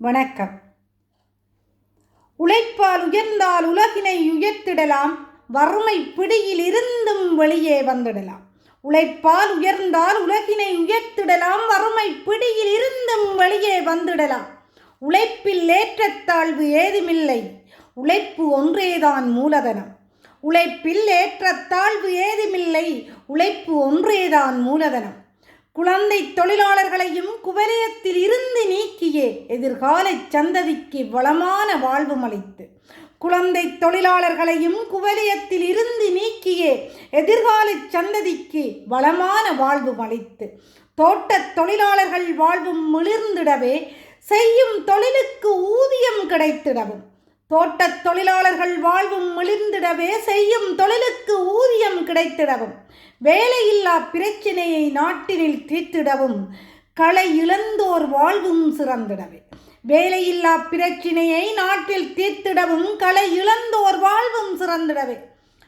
வணக்கம். உழைப்பால் உயர்ந்தால் உலகினை உயர்த்திடலாம் வறுமை பிடியில் இருந்தும் வெளியே வந்துடலாம். உழைப்பால் உயர்ந்தால் உலகினை உயர்த்திடலாம் வறுமை பிடியில் இருந்தும் வெளியே வந்துடலாம். உழைப்பில் ஏற்றத்தாழ்வு ஏதுமில்லை உழைப்பு ஒன்றேதான் மூலதனம். உழைப்பில் ஏற்றத்தாழ்வு ஏதுமில்லை உழைப்பு ஒன்றேதான் மூலதனம். குழந்தை தொழிலாளர்களையும் குவலயத்தில் இருந்து நீக்கியே எதிர்கால சந்ததிக்கு வளமான வாழ்வு அளித்து குழந்தை தொழிலாளர்களையும் குவலியத்தில் இருந்து நீக்கியே எதிர்கால சந்ததிக்கு வளமான வாழ்வு அளித்து தோட்டத் தொழிலாளர்கள் வாழ்வும் மிளிர்ந்திடவே செய்யும் தொழிலுக்கு ஊதியம் கிடைத்திடவும். தோட்டத் தொழிலாளர்கள் வாழ்வும் மிளிர்ந்திடவே செய்யும் தொழிலுக்கு ஊதியம் கிடைத்திடவும். வேலையில்லா பிரச்சினையை நாட்டினில் தீர்த்திடவும். கலை இழந்தோர் வாழ்வும் சிறந்திடவே. வேலையில்லா பிரச்சினையை நாட்டில் தீர்த்திடவும் கலை இழந்தோர் வாழ்வும் சிறந்திடவே.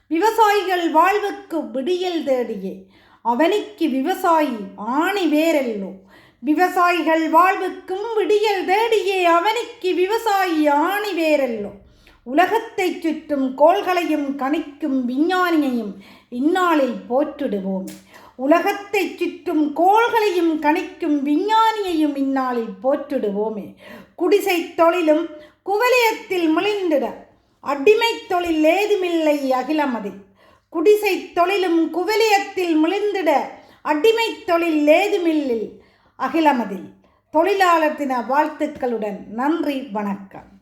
விவசாயிகள் வாழ்வுக்கு விடியல் தேடியே. அவனிக்கு விவசாயி ஆணி வேரெல்லோ விவசாயிகள் வாழ்வுக்கும் விடியல் தேடியே. அவனுக்கு விவசாயி ஆணி வேரெல்லோ உலகத்தைச் சுற்றும் கோள்களையும் கணிக்கும் விஞ்ஞானியையும் இந்நாளில் போற்றிடுவோம். உலகத்தைச் சுற்றும் கோள்களையும் கணிக்கும் விஞ்ஞானியையும் இந்நாளில் போற்றிடுவோமே. குடிசை தொழிலும் குவலியத்தில் மிளிந்திட அடிமை தொழில் ஏதுமில்லை அகிலமதில் குடிசை தொழிலும் குவலியத்தில் மிளிந்திட அடிமை தொழில் ஏதுமில்லில் அகிலமதில் தொழிலாளர் தின வாழ்த்துக்களுடன் நன்றி வணக்கம்.